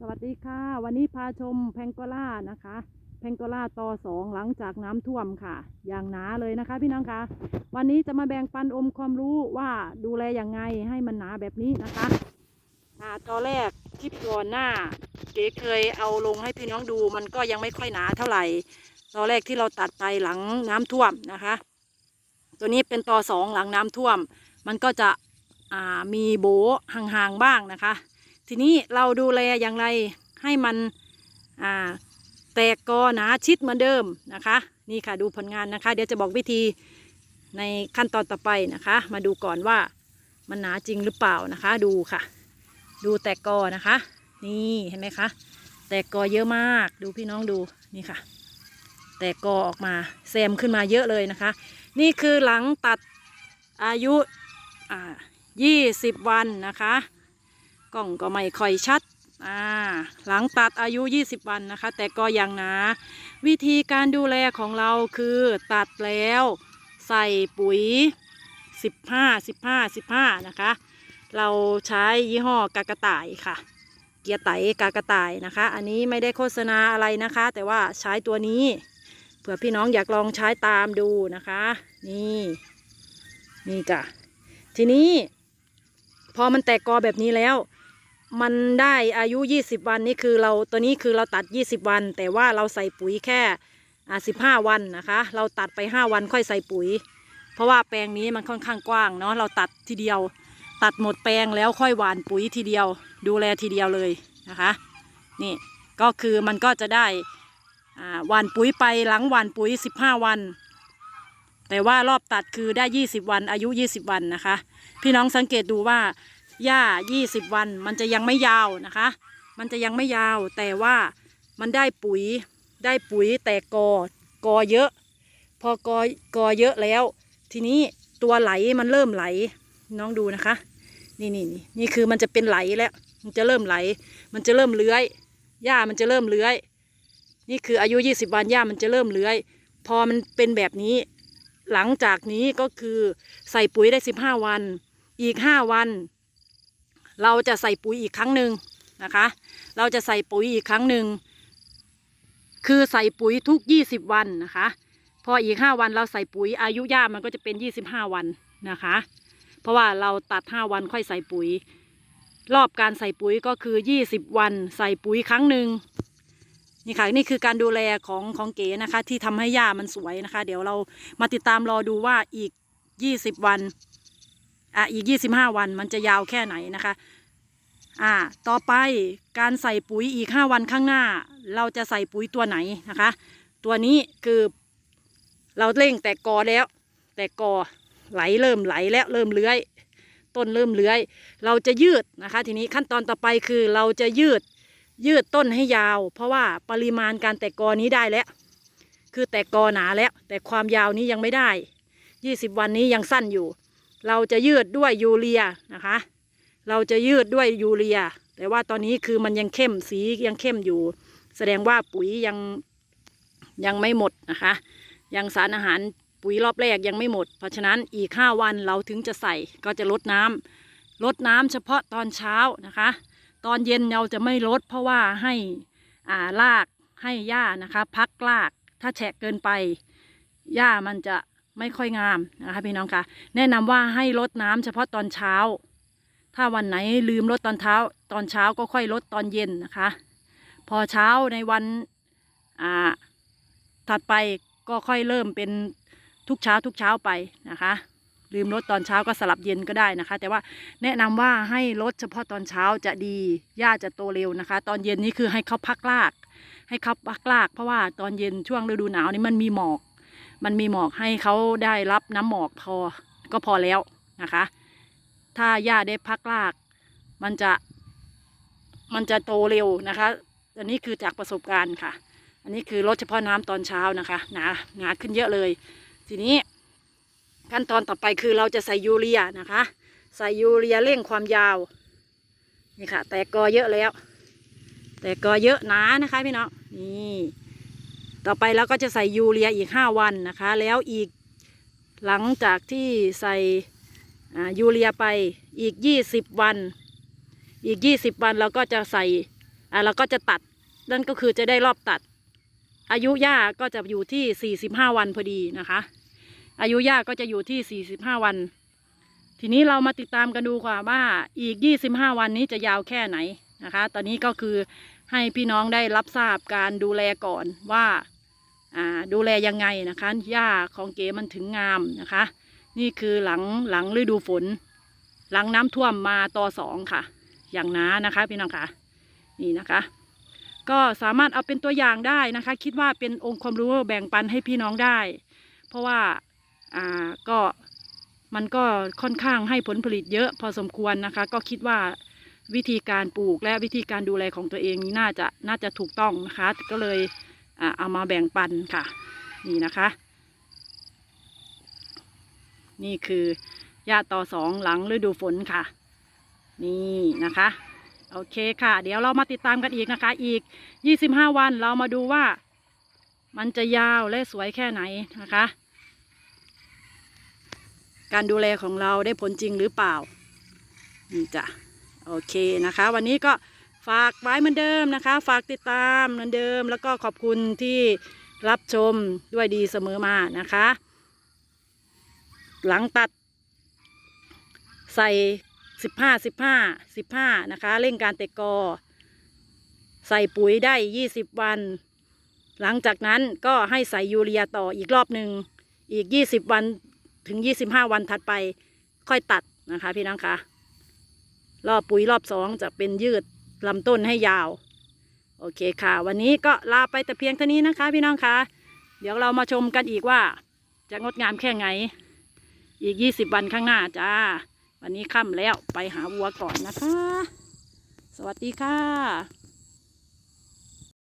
สวัสดีค่ะ วันนี้พาชมแพงโกล่านะคะ แพงโกล่าต่อสองหลังจากน้ำท่วมค่ะ อย่างหนาเลยนะคะพี่น้องคะวันนี้จะมาแบ่งปันอมความรู้ว่าดูแลอย่างไงให้มันหนาแบบนี้นะคะอ่าตอนแรกคลิปก่อนหน้าเก๋เคยเอาลงให้พี่น้องดูมันก็ยังไม่ค่อยหนาเท่าไหร่ตอนแรกที่เราตัดไปหลังน้ำท่วมนะคะ ตัวนี้เป็นต่อสองหลังน้ำท่วม มันก็จะมีโบห่างๆบ้างนะคะ ทีนี้เราดูแลอย่างไรให้มันแตกกอหนาชิดเหมือนเดิมนะคะ นี่ค่ะดูผลงานนะคะ เดี๋ยวจะบอกวิธีในขั้นตอนต่อไปนะคะ มาดูก่อนว่ามันหนาจริงหรือเปล่านะคะ ดูค่ะ ดูแตกกอนะคะ นี่เห็นไหมคะแตกกอเยอะมากดูพี่น้องดูนี่ค่ะ แตกกอออกมาแซมขึ้นมาเยอะเลยนะคะ นี่คือหลังตัดอายุยี่สิบวันนะคะ กล้องก็ไม่ค่อยชัดอ่าหลังตัดอายุ 20 วันนะคะ แต่ก็ยังหนาวิธีการดูแลของเราคือตัดแล้วใส่ปุ๋ย 15 15 15 นะคะ เราใช้ยี่ห้อกากระต่ายค่ะ เกียร์ไตกากระต่ายนะคะ อันนี้ไม่ได้โฆษณาอะไรนะคะ แต่ว่าใช้ตัวนี้เผื่อพี่น้องอยากลองใช้ตามดูนะคะ นี่นี่จ้ะทีนี้ พอมันแตกกอแบบนี้แล้ว มันได้อายุ 20 วันนี่คือเราตัวนี้คือเราตัด 20 วัน แต่ว่าเราใส่ปุ๋ยแค่15วันนะคะ เราตัดไป 5 วันค่อยใส่ปุ๋ย เพราะว่าแปลงนี้มันค่อนข้างกว้างเนาะเราตัดทีเดียว ตัดหมดแปลงแล้วค่อยหว่านปุ๋ยทีเดียว ดูแลทีเดียวเลยนะคะ นี่ก็คือมันก็จะได้หว่านปุ๋ยไปหลังหว่านปุ๋ย 15 วัน แต่ว่ารอบตัดคือได้ 20 วันอายุ 20 วันนะคะ พี่น้องสังเกตดูว่า หญ้า 20 วัน มันจะยังไม่ยาวนะคะ มันจะยังไม่ยาวแต่ว่ามันได้ปุ๋ยได้ปุ๋ยแต่กอกอเยอะ พอกอกอเยอะแล้ว ทีนี้ตัวไหลมันเริ่มไหลน้องดูนะคะ นี่นี่นี่นี่คือมันจะเป็นไหลแล้ว มันจะเริ่มไหล มันจะเริ่มเลื้อยหญ้ามันจะเริ่มเลื้อย นี่คืออายุ 20 วันหญ้ามันจะเริ่มเลื้อย พอมันเป็นแบบนี้หลังจากนี้ก็คือใส่ปุ๋ยได้ 15 วัน อีก 5 วัน เราจะใส่ปุ๋ยอีกครั้งหนึ่งนะคะ เราจะใส่ปุ๋ยอีกครั้งหนึ่งคือใส่ปุ๋ยทุก 20 วันนะคะ พออีก 5 วันเราใส่ปุ๋ยอายุหญ้ามันก็จะเป็น 25 วันนะคะ เพราะว่าเราตัด 5 วันค่อยใส่ปุ๋ย รอบการใส่ปุ๋ยก็คือ 20 วัน ใส่ปุ๋ยครั้งหนึ่งนี่ค่ะนี่คือการดูแลของของเก๋นะคะ ที่ทำให้หญ้ามันสวยนะคะ เดี๋ยวเรามาติดตามรอดูว่าอีก 20 วัน อะอีก 25 วันมันจะยาวแค่ไหนนะคะอ่าต่อไปการใส่ปุ๋ยอีก 5 วันข้างหน้า เราจะใส่ปุ๋ยตัวไหนนะคะ ตัวนี้คือเราเร่งแต่กอแล้ว แต่กอไหลเริ่มไหลแล้วเริ่มเลื้อย ต้นเริ่มเลื้อย เราจะยืดนะคะ ทีนี้ขั้นตอนต่อไปคือเราจะยืดยืดต้นให้ยาว เพราะว่าปริมาณการแตกกอนี้ได้แล้ว คือแตกกอหนาแล้ว แต่ความยาวนี้ยังไม่ได้ 20 วันนี้ยังสั้นอยู่ เราจะยืดด้วยยูเรียนะคะ เราจะยืดด้วยยูเรีย แต่ว่าตอนนี้คือมันยังเข้มสียังเข้มอยู่ แสดงว่าปุ๋ยยังยังไม่หมดนะคะ ยังสารอาหารปุ๋ยรอบแรกยังไม่หมด เพราะฉะนั้นอีก 5 วันเราถึงจะใส่ก็จะลดน้ำลดน้ำเฉพาะตอนเช้านะคะ ตอนเย็นเราจะไม่ลด เพราะว่าให้อ่ารากให้หญ้านะคะ พักรากถ้าแฉะเกินไปหญ้ามันจะ ไม่ค่อยงามนะคะพี่น้องคะแนะนำว่าให้ลดน้ำเฉพาะตอนเช้า ถ้าวันไหนลืมลดตอนเช้า ตอนเช้าก็ค่อยลดตอนเย็นนะคะ พอเช้าในวันอ่าถัดไปก็ค่อยเริ่มเป็นทุกเช้าทุกเช้าไปนะคะ ลืมลดตอนเช้าก็สลับเย็นก็ได้นะคะ แต่ว่าแนะนำว่าให้ลดเฉพาะตอนเช้าจะดีหญ้าจะโตเร็วนะคะ ตอนเย็นนี่คือให้เขาพักราก ให้เขาพักราก เพราะว่าตอนเย็นช่วงฤดูหนาวนี่มันมีหมอก มันมีหมอกให้เขาได้รับน้ำหมอกพอก็พอแล้วนะคะ ถ้าหญ้าได้พักราก มันจะ มันจะโตเร็วนะคะ อันนี้คือจากประสบการณ์ค่ะ อันนี้คือลดเฉพาะน้ำตอนเช้านะคะหนาหนาขึ้นเยอะเลย ทีนี้ขั้นตอนต่อไปคือเราจะใส่ยูเรียนะคะ ใส่ยูเรียเร่งความยาวนี่ค่ะ แต่กอเยอะแล้ว แต่กอเยอะหนานะคะพี่น้องนี่ ต่อไปเราก็จะใส่ยูเรียอีก 5 วันนะคะ แล้วอีกหลังจากที่ใส่ยูเรียไปอีก 20 วัน อีก 20 วันเราก็จะใส่เราก็จะตัดนั่นก็คือจะได้รอบตัด อายุหญ้าก็จะอยู่ที่ 45 วันพอดีนะคะ อายุหญ้าก็จะอยู่ที่ 45 วัน ทีนี้เรามาติดตามกันดูค่ะว่าอีก 25 วันนี้จะยาวแค่ไหนนะคะ ตอนนี้ก็คือให้พี่น้องได้รับทราบการดูแลก่อนว่า ดูแลยังไงนะคะหญ้าของเก๋มันถึงงามนะคะ นี่คือหลังหลังฤดูฝน หลังน้ำท่วมมาต่อสองค่ะ อย่างน้านะคะพี่น้องค่ะนี่นะคะ ก็สามารถเอาเป็นตัวอย่างได้นะคะ คิดว่าเป็นองค์ความรู้แบ่งปันให้พี่น้องได้ เพราะว่าอ่าก็มันก็ค่อนข้างให้ผลผลิตเยอะพอสมควรนะคะ ก็คิดว่าวิธีการปลูกและวิธีการดูแลของตัวเองนี่น่าจะน่าจะถูกต้องนะคะ ก็เลย เอามาแบ่งปันค่ะ นี่นะคะ นี่คือหญ้าต่อสองหลังฤดูฝนค่ะ นี่นะคะ โอเคค่ะ เดี๋ยวเรามาติดตามกันอีกนะคะ อีก 25 วันเรามาดูว่ามันจะยาวและสวยแค่ไหนนะคะ การดูแลของเราได้ผลจริงหรือเปล่า นี่จ้ะ โอเคนะคะ วันนี้ก็ ฝากไว้เหมือนเดิมนะคะ ฝากติดตามเหมือนเดิม แล้วก็ขอบคุณที่รับชมด้วยดีเสมอมานะคะ หลังตัด ใส่สิบห้าสิบห้าสิบห้านะคะ เร่งการเตะกอ ใส่ปุ๋ยได้ยี่สิบวัน หลังจากนั้นก็ให้ใส่ยูเรียต่ออีกรอบหนึ่งอีกยี่สิบวันถึงยี่สิบห้าวันถัดไป ค่อยตัดนะคะพี่น้องคะรอบปุ๋ยรอบสองจะเป็นยืด ลำต้นให้ยาว โอเคค่ะ วันนี้ก็ลาไปแต่เพียงเท่านี้นะคะ พี่น้องคะเดี๋ยวเรามาชมกันอีกว่า จะงดงามแค่ไหน อีกยี่สิบวันข้างหน้าจ้า วันนี้ค่ำแล้วไปหาวัวก่อนนะคะ สวัสดีค่ะ